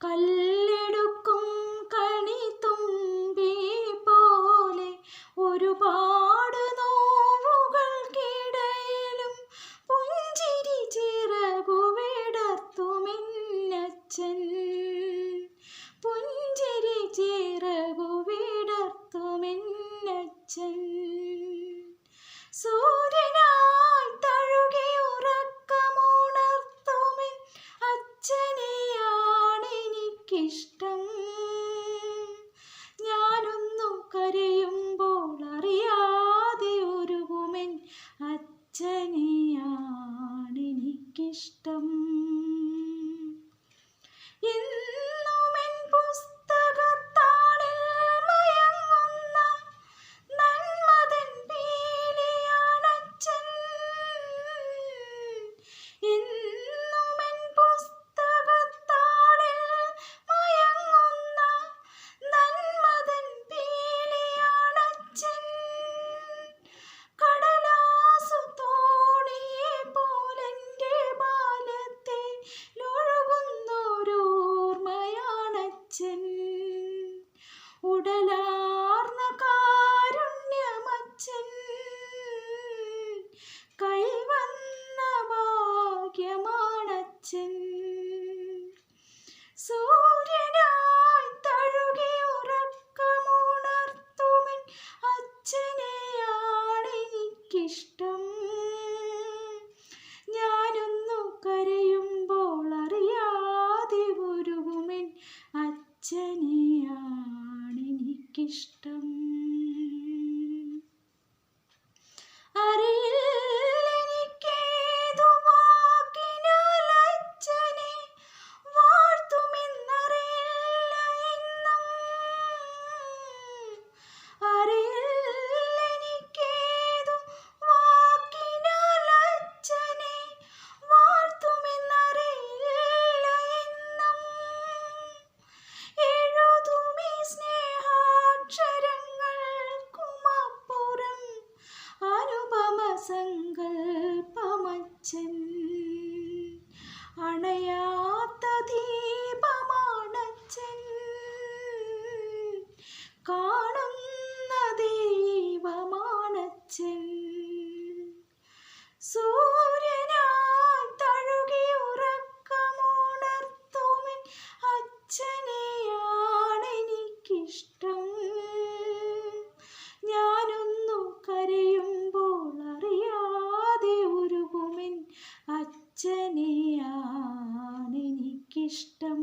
قل ഇഷ്ടം ഇഷ്ടം. ഞാനൊന്നു കരയുമ്പോൾ അറിയാതെ ഉരുകുമെൻ അച്ഛനെയാണ് എനിക്കിഷ്ടം. sân. അച്ഛനെയാണെനിക്കിഷ്ടം